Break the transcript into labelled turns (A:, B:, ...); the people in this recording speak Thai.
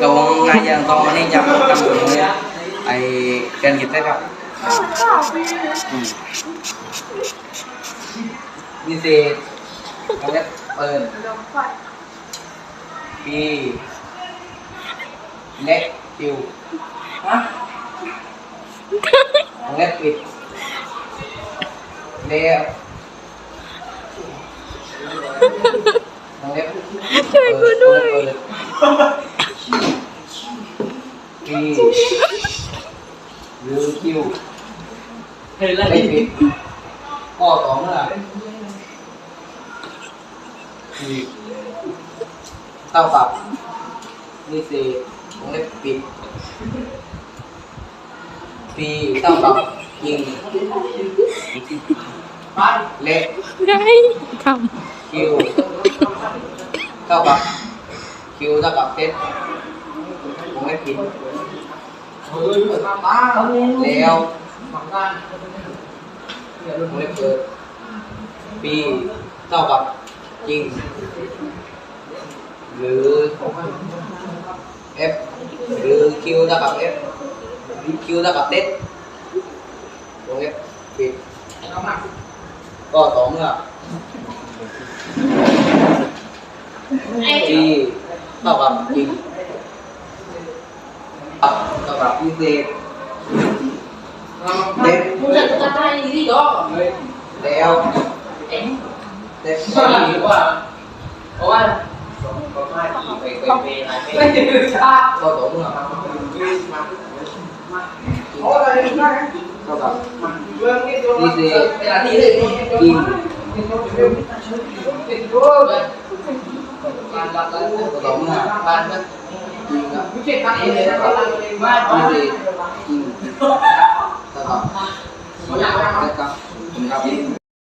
A: กับวงนายยังต้องมานี้จะมาทำเลยไอ้กนรกินได้ครับมีเสิเขงเรียเปิดปีเล็กคิวฮะเล็กปิดเล็กช่วยกูด้วย ปีหรือคิวไ
B: ม่ผิ
A: ดข้อสองน่ะคือเท่ากับนี่สิวงเล็บปิดปีเท่ากับยิงเล็ก
C: ได้ท
A: คิวเท่ากับคิวเท่ากับเซต วงเล็บปิดแล้ว
B: ว
A: งเล็บเปิดปีเท่ากับจริง หรือ F หรือ Q เท่ากับ F หรือ Q เท่ากับเซตวงเล็บปิดก็สองอะ
C: G
A: เท่ากับจริง เท่ากับพิเศษ
B: เด็ก Muốn giật cho tay gì đó
A: แล้วเด็ก Sao làm được
B: quá Ủa anh ไม่ถึงชา
A: ก็สองอะเ
B: ท่ากับพิเศษ
D: จริง
A: ก็สอง
B: อะ Bạn ơi จริงอ่ะ Cứ chuyện khác đi đấy Bạn ơi พิ Bạn เศ ơi
D: ษ
A: จริงเท
B: ่ากับ
A: Bạn ơi
B: เท่าก
A: ับครับ